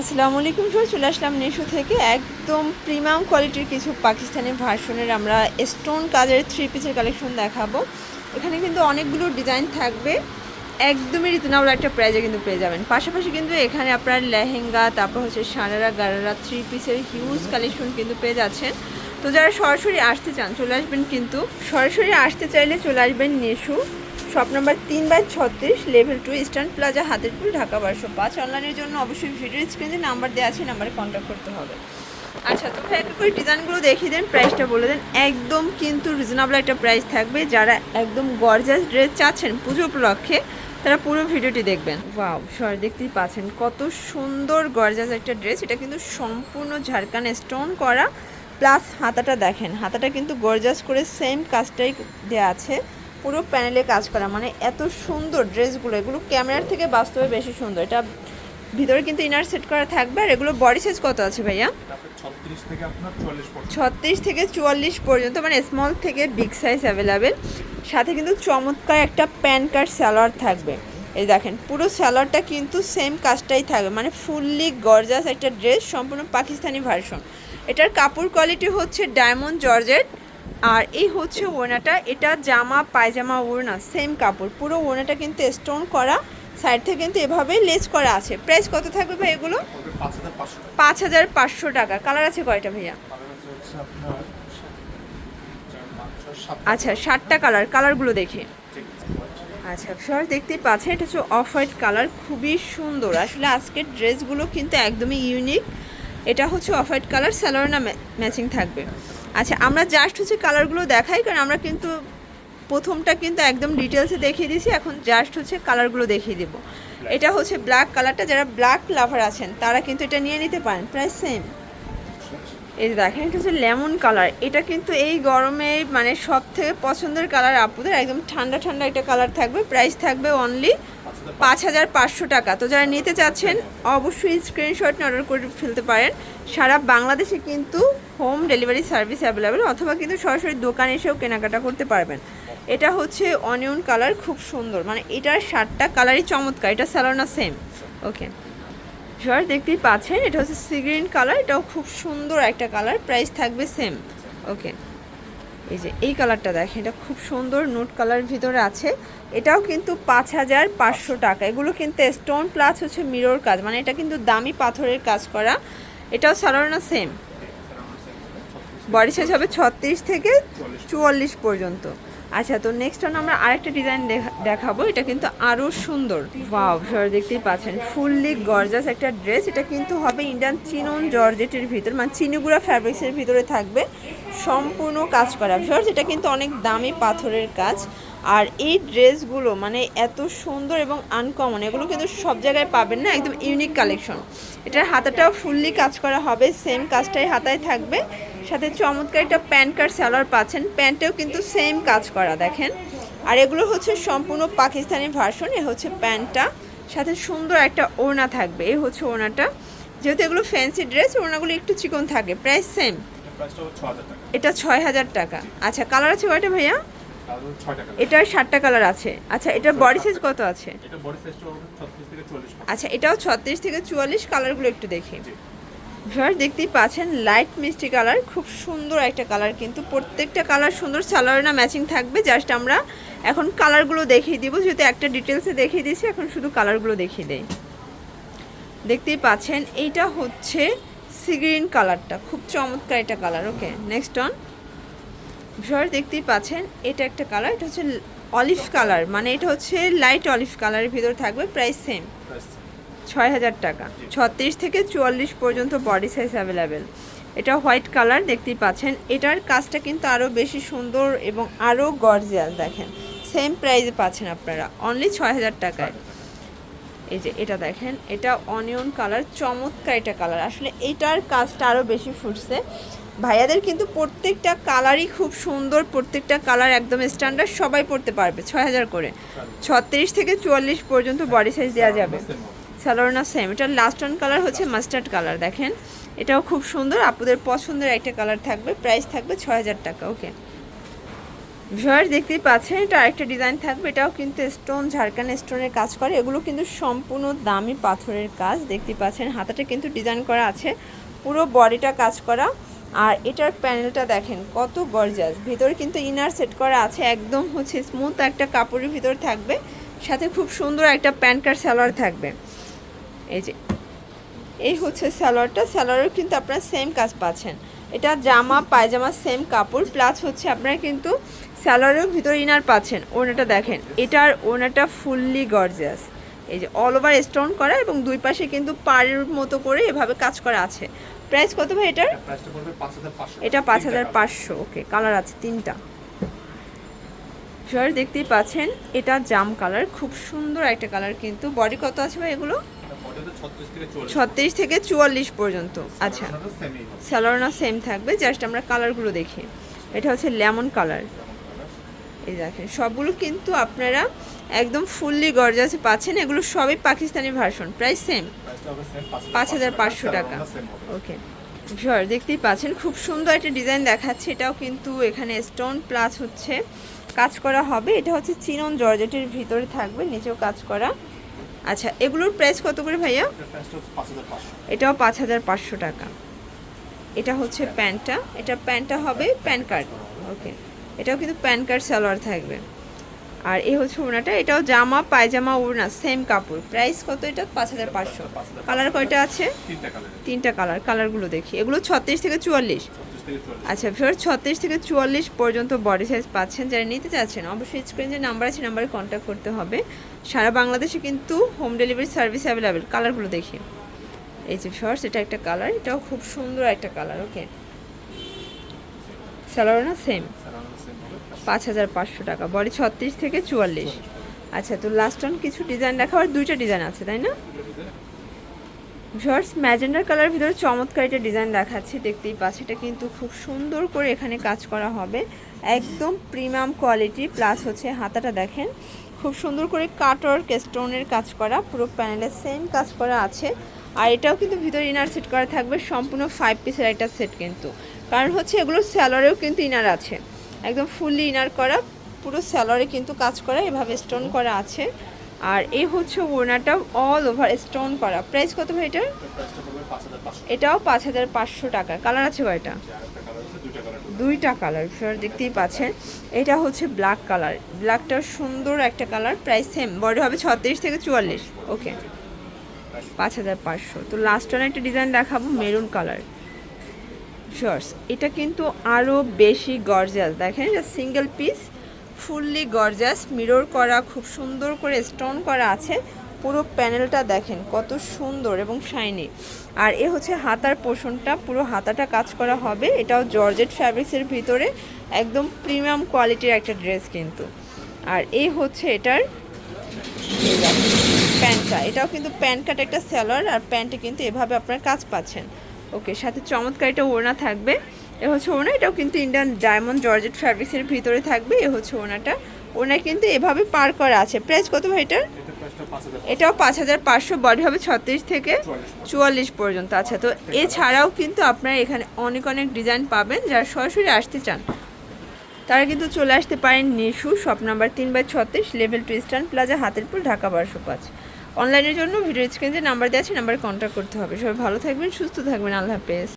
আসসালামু আলাইকুম সবাই চলে আসলাম নিশো থেকে। একদম প্রিমিয়াম কোয়ালিটির কিছু পাকিস্তানি ভার্সনের আমরা স্টোন কাজের থ্রি পিসের কালেকশন দেখাবো। এখানে কিন্তু অনেকগুলো ডিজাইন থাকবে। একদমই রিজনেবল একটা প্রাইজে কিন্তু পেয়ে যাবেন। পাশাপাশি কিন্তু এখানে আপনার লেহেঙ্গা, তারপর হচ্ছে সারারা গারারা থ্রি পিসের হিউজ কালেকশন কিন্তু পেয়ে যাচ্ছেন। তো যারা সরাসরি আসতে চান, চলে আসবেন কিন্তু। সরাসরি আসতে চাইলে চলে আসবেন নেশু শপ নাম্বার তিন বাই ছত্রিশ level two eastern plaza Hatirpur Dhaka বারোশো পাঁচ। অনলাইনের জন্য অবশ্যই ভিডিও স্ক্রিনে নাম্বার দেওয়া আছে নাম্বারে কন্ট্যাক্ট করতে হবে। আচ্ছা তো একটা করে ডিজাইনগুলো দেখিয়ে দেন প্রাইসটা বলে দেন। একদম কিন্তু রিজনেবল একটা প্রাইস থাকবে। যারা একদম গর্জাস ড্রেস চাচ্ছেন পুজো উপলক্ষে, তারা পুরো ভিডিওটি দেখবেন। ওয়াও সর দেখতেই পাচ্ছেন কত সুন্দর গর্জাস একটা ড্রেস এটা কিন্তু সম্পূর্ণ ঝাড়খান স্টোন করা প্লাস হাতাটা দেখেন। হাতাটা কিন্তু গর্জাস করে সেম কাজটাই দেওয়া আছে। পুরো প্যানেলে কাজ করা। মানে এত সুন্দর ড্রেসগুলো এগুলো ক্যামেরার থেকে বাস্তবে বেশি সুন্দর। এটা ভিতরে কিন্তু ইনার সেট করা থাকবে আর এগুলো বডি সাইজ কত আছে ভাইয়া? ছত্রিশ থেকে চুয়াল্লিশ পর্যন্ত মানে স্মল থেকে বিগ সাইজ অ্যাভেলেবেল সাথে কিন্তু চমৎকার একটা প্যান কার্ড স্যালোয়ার থাকবে। এই দেখেন পুরো স্যালোয়ারটা কিন্তু সেম কাজটাই থাকবে। মানে ফুললি গর্জাস একটা ড্রেস সম্পূর্ণ পাকিস্তানি ভার্সন এটার কাপড় কোয়ালিটি হচ্ছে ডায়মন্ড জর্জেট আর এই হচ্ছে ওড়নাটা এটা জামা পায়জামা ওড়না সেম কাপড়। পুরো ওড়নাটা কিন্তু স্টোন করা সাইড থেকে কিন্তু এভাবে লেস করা আছে। প্রাইস কত থাকবে ভাই এগুলো? পাঁচ হাজার পাঁচশো টাকা। কালার আছে কয়টা ভাইয়া? আচ্ছা ষাটটা কালার কালারগুলো দেখে। আচ্ছা সর দেখতেই পাচ্ছেন এটা হচ্ছে অফ হোয়াইট কালার খুবই সুন্দর। আসলে আজকের ড্রেসগুলো কিন্তু একদমই ইউনিক এটা হচ্ছে অফ হোয়াইট কালার স্যালোয়ার না ম্যাচিং থাকবে। আচ্ছা আমরা জাস্ট হচ্ছে কালারগুলো দেখাই কারণ আমরা কিন্তু প্রথমটা কিন্তু একদম ডিটেলসে দেখিয়ে দিয়েছি এখন জাস্ট হচ্ছে কালারগুলো দেখিয়ে দেবো। এটা হচ্ছে ব্ল্যাক কালারটা যারা ব্ল্যাক লাভার আছেন তারা কিন্তু এটা নিয়ে নিতে পারেন প্রায় সেম এই যে দেখেন এটা হচ্ছে লেমন কালার এটা কিন্তু এই গরমে মানে সব থেকে পছন্দের কালার আপুদের একদম ঠান্ডা ঠান্ডা একটা কালার থাকবে প্রাইস থাকবে অনলি পাঁচ হাজার পাঁচ হাজার পাঁচশো টাকা। তো যারা নিতে চাচ্ছেন অবশ্যই স্ক্রিনশট অর্ডার করে ফেলতে পারেন। সারা বাংলাদেশে কিন্তু হোম ডেলিভারি সার্ভিস অ্যাভেলেবেল, অথবা কিন্তু সরাসরি দোকানে এসেও কেনাকাটা করতে পারবেন। এটা হচ্ছে অনিয়ন কালার, খুব সুন্দর। মানে এটার শার্টটা কালারই চমৎকার, এটা স্যালোনা সেম ওকে জর দেখতেই পাচ্ছেন, এটা হচ্ছে সি গ্রিন কালার এটাও খুব সুন্দর একটা কালার প্রাইস থাকবে সেম ওকে এই যে এই কালারটা দেখেন, এটা খুব সুন্দর নোট কালার ভিতরে আছে। এটাও কিন্তু পাঁচ হাজার পাঁচশো টাকা। এগুলো কিন্তু স্টোন প্লাস হচ্ছে মিরর কাজ মানে এটা কিন্তু দামি পাথরের কাজ করা। এটাও সালোয়ার সেম বডি সাইজ হবে ছত্রিশ থেকে চুয়াল্লিশ পর্যন্ত। আচ্ছা তো নেক্সট অন আমরা আরেকটা ডিজাইন দেখাবো। এটা কিন্তু আরও সুন্দর। ওয়াও সবাই দেখতেই পাচ্ছেন। ফুললি গর্জাস একটা ড্রেস এটা কিন্তু হবে ইন্ডিয়ান চিনন জর্জেটের ভিতর। মানে চিনিগুড়া ফ্যাব্রিক্সের ভিতরে থাকবে সম্পূর্ণ কাজ করা। জর্জ এটা কিন্তু অনেক দামি পাথরের কাজ। আর এই ড্রেসগুলো মানে এত সুন্দর এবং আনকমন এগুলো কিন্তু সব জায়গায় পাবেন না, একদম ইউনিক কালেকশন এটার হাতাটাও ফুললি কাজ করা হবে। সেম কাজটাই হাতায় থাকবে। সাথে চমৎকার একটা প্যান্ট কার্ড স্যালোয়ার পাচ্ছেন। প্যান্টেও কিন্তু সেম কাজ করা দেখেন। আর এগুলো হচ্ছে সম্পূর্ণ পাকিস্তানি ভার্সন এ হচ্ছে প্যান্টটা। সাথে সুন্দর একটা ওড়না থাকবে এই হচ্ছে ওড়নাটা। যেহেতু এগুলো ফ্যান্সি ড্রেস ওড়নাগুলো একটু চিকন থাকে প্রাইস সেম এটা ছয় হাজার টাকা। আচ্ছা কালার আছে কয়টা ভাইয়া? এটার ষাটটা কালার আছে। আচ্ছা এটার বডি সাইজ কত আছে? এটা। আচ্ছা এটাও ছত্রিশ থেকে চুয়াল্লিশ কালারগুলো একটু দেখি। ভিউয়ার দেখতেই পাচ্ছেন লাইট মিষ্টি কালার খুব সুন্দর একটা কালার কিন্তু প্রত্যেকটা কালার সুন্দর সালোয়ার না ম্যাচিং থাকবে। জাস্ট আমরা এখন কালারগুলো দেখিয়ে দিব, যেহেতু একটা ডিটেলসে দেখিয়ে দিয়েছি, এখন শুধু কালারগুলো দেখিয়ে দেই। দেখতেই পাচ্ছেন, এইটা হচ্ছে সিগ্রিন কালারটা খুব চমৎকার একটা colour okay next on viewer দেখতেই পাচ্ছেন, এটা একটা কালার এটা হচ্ছে অলিভ কালার মানে এটা হচ্ছে লাইট অলিভ কালারের ভিতর থাকবে প্রাইস সেম ছয় হাজার টাকা। ছত্রিশ থেকে চুয়াল্লিশ পর্যন্ত বডি সাইজ অ্যাভেলেবেল এটা হোয়াইট কালার দেখতেই পাচ্ছেন। এটার কাজটা কিন্তু আরও বেশি সুন্দর এবং আরও গর্জিয়াস দেখেন। সেম প্রাইসে পাচ্ছেন আপনারা। অনলি ছয় হাজার টাকায়। এই যে এটা দেখেন, এটা অনিয়ন কালার চমৎকার এটা কালার আসলে এটার কাজটা আরও বেশি ফুটছে। ভাইয়াদের কিন্তু প্রত্যেকটা কালারই খুব সুন্দর। প্রত্যেকটা কালার একদম স্ট্যান্ডার্ড সবাই পড়তে পারবে ছয় হাজার করে। ছত্রিশ থেকে চুয়াল্লিশ পর্যন্ত বডি সাইজ দেওয়া যাবে। স্যালোনা সেম এটার লাস্ট ওয়ান কালার হচ্ছে মাস্টার্ড কালার দেখেন। এটাও খুব সুন্দর আপুদের পছন্দের একটা কালার থাকবে প্রাইস থাকবে হাজার টাকা ওকে ভিউয়ার দেখতেই পাচ্ছেন, এটা আরেকটা ডিজাইন থাকবে, এটাও কিন্তু স্টোন ঝাড়খান স্টোনের কাজ করে, এগুলো কিন্তু সম্পূর্ণ দামি পাথরের কাজ, দেখতেই পাচ্ছেন, হাতাটা কিন্তু ডিজাইন করা আছে, পুরো বডিটা কাজ করা, আর এটার প্যানেলটা দেখেন, কত গর্জাস ভিতরে কিন্তু ইনার সেট করা আছে, একদম হচ্ছে স্মুথ একটা কাপড়ের ভিতর থাকবে, সাথে খুব সুন্দর একটা প্যান্ট কার সালোয়ার থাকবে। এই যে এই হচ্ছে সালোয়ারটা। সালোয়ারের কিন্তু আপনারা সেম কাজ পাচ্ছেন। এটা জামা পায়জামা সেম কাপড়। প্লাস হচ্ছে আপনারা কিন্তু সালোয়ারের ভিতরে ইনার পাচ্ছেন। ওনাটা দেখেন। এটার ওনাটা ফুললি গর্জিয়াস এই যে অল ওভার স্টোন করা এবং দুই পাশে কিন্তু পাড়ের মতো করে এভাবে কাজ করা আছে। প্রাইস কত ভাই এটার? এটা পাঁচ হাজার পাঁচশো। ওকে কালার আছে তিনটা। দেখতেই পাচ্ছেন এটা জাম কালার খুব সুন্দর একটা কালার কিন্তু। বডি কত আছে ভাই এগুলো? ছত্রিশ থেকে চুয়াল্লিশ। পর্যন্ত আচ্ছা। স্যালোনা সেম থাকবে জাস্ট আমরা কালারগুলো দেখি। এটা হচ্ছে লেমন কালার এই দেখেন সবগুলো কিন্তু আপনারা একদম ফুললি গর্জাসে পাচ্ছেন এগুলো সবই পাকিস্তানি ভার্সন প্রাইস সেম পাঁচ হাজার পাঁচশো টাকা। ওকে ঝড় দেখতেই পাচ্ছেন খুব সুন্দর একটা ডিজাইন দেখাচ্ছে এটাও কিন্তু এখানে স্টোন প্লাস হচ্ছে। কাজ করা হবে এটা হচ্ছে চিনন জর্জেটের ভিতরে থাকবে নিচেও কাজ করা। আচ্ছা এগুলোর প্রাইস কত করে ভাইয়া? এটাও পাঁচ হাজার পাঁচশো টাকা। এটা হচ্ছে প্যান্টটা। এটা প্যান্টটা হবে প্যান কার্ড। ওকে এটাও কিন্তু প্যান কার্ড সালোয়ার থাকবে। আর এ হচ্ছে ওনাটা এটাও জামা পায়জামা ওড়না সেম কাপড়। প্রাইস কত এটা? পাঁচ হাজার পাঁচশো। কালার কয়টা আছে? তিনটা কালার কালারগুলো দেখি। এগুলো ছত্রিশ থেকে চুয়াল্লিশ। আচ্ছা ফের ছত্রিশ থেকে চুয়াল্লিশ পর্যন্ত বডি সাইজ পাচ্ছেন যারা নিতে চাচ্ছেন অবশ্যই স্ক্রিন যে নাম্বার আছে নাম্বারে কন্ট্যাক্ট করতে হবে। সারা বাংলাদেশে কিন্তু হোম ডেলিভারি সার্ভিস অ্যাভেলেবেল কালারগুলো দেখি। এই যে ফার্স্ট এটা একটা কালার এটাও খুব সুন্দর একটা কালার ওকে স্যালারও না সেম পাঁচ হাজার পাঁচশো টাকা বডি ছত্রিশ থেকে চুয়াল্লিশ। আচ্ছা তো লাস্ট অন কিছু ডিজাইন দেখাবার দুইটা ডিজাইন আছে তাই না? ভিউয়ার্স, ম্যাজেন্ডার কালার ভিতরে চমৎকার একটা ডিজাইন দেখাচ্ছে, দেখতেই পাচ্ছি। এটা কিন্তু খুব সুন্দর করে এখানে কাজ করা হবে। একদম প্রিমিয়াম কোয়ালিটি, প্লাস হচ্ছে হাতাটা দেখেন। খুব সুন্দর করে কাটর স্টোনের কাজ করা, পুরো প্যানেলে সেম কাজ করা আছে। আর এটাও কিন্তু ভিতরে ইনার সেট করা থাকবে, সম্পূর্ণ ফাইভ পিসের একটা সেট কিন্তু। কারণ হচ্ছে এগুলো স্যালোয়ারেও কিন্তু ইনার আছে। একদম ফুললি ইনার করা, পুরো স্যালোয়ারে কিন্তু কাজ করা, এভাবে স্টোন করা আছে। আর এই হচ্ছে ওড়নাটা অল ওভার স্টোন করা। প্রাইস কত ভাই এটার? এটাও পাঁচ হাজার পাঁচশো টাকা। কালার আছে কয়টা? দুইটা কালার দুইটা দেখতেই পাচ্ছেন। এটা হচ্ছে ব্ল্যাক কালার ব্ল্যাকটাও সুন্দর একটা কালার প্রাইস সেম বডি হবে ছত্রিশ থেকে চুয়াল্লিশ। ওকে পাঁচ হাজার পাঁচশো। তো লাস্ট ওয়ান একটা ডিজাইন দেখাবো মেরুন কালার শর্টস এটা কিন্তু আরও বেশি গর্জাস দেখেন এটা single piece fully gorgeous, mirror করা, খুব সুন্দর করে স্টোন করা আছে। পুরো প্যানেলটা দেখেন, কত সুন্দর এবং শাইনি। আর এ হচ্ছে হাতার পোষণটা, পুরো হাতাটা কাজ করা হবে। এটাও জর্জেট ফ্যাব্রিক্সের ভিতরে, একদম প্রিমিয়াম কোয়ালিটির একটা ড্রেস কিন্তু। আর এই হচ্ছে এটার প্যান্টটা। এটাও কিন্তু প্যান্ট কাট একটা স্যালোয়ার আর প্যান্টে কিন্তু এভাবে আপনার কাজ পাচ্ছেন। ওকে, সাথে চমৎকার একটা ওড়না থাকবে। এ হচ্ছে ওড়না এটাও কিন্তু ইন্ডিয়ান ডায়মন্ড জর্জেট ফ্যাব্রিক্সের ভিতরে থাকবে এ হচ্ছে ওড়নাটা। ওড়না কিন্তু এভাবে পার করা আছে। প্রাইস কত ভাই এটার? এটাও পাঁচ হাজার পাঁচশো বডি হবে ছত্রিশ থেকে চুয়াল্লিশ চুয়াল্লিশ পর্যন্ত। আচ্ছা তো এছাড়াও কিন্তু আপনারা এখানে অনেক অনেক ডিজাইন পাবেন। যারা সরাসরি আসতে চান তারা কিন্তু চলে আসতে পারেন নিশু শপ নাম্বার তিন বাই ছত্রিশ level two eastern plaza Hatirpur Dhaka বারোশো পাঁচ। অনলাইনের জন্য ভিডিও স্ক্রিনে যে নাম্বার দেওয়া আছে নাম্বারে কন্ট্যাক্ট করতে হবে। সবাই ভালো থাকবেন সুস্থ থাকবেন। আল্লাহ হাফেজ।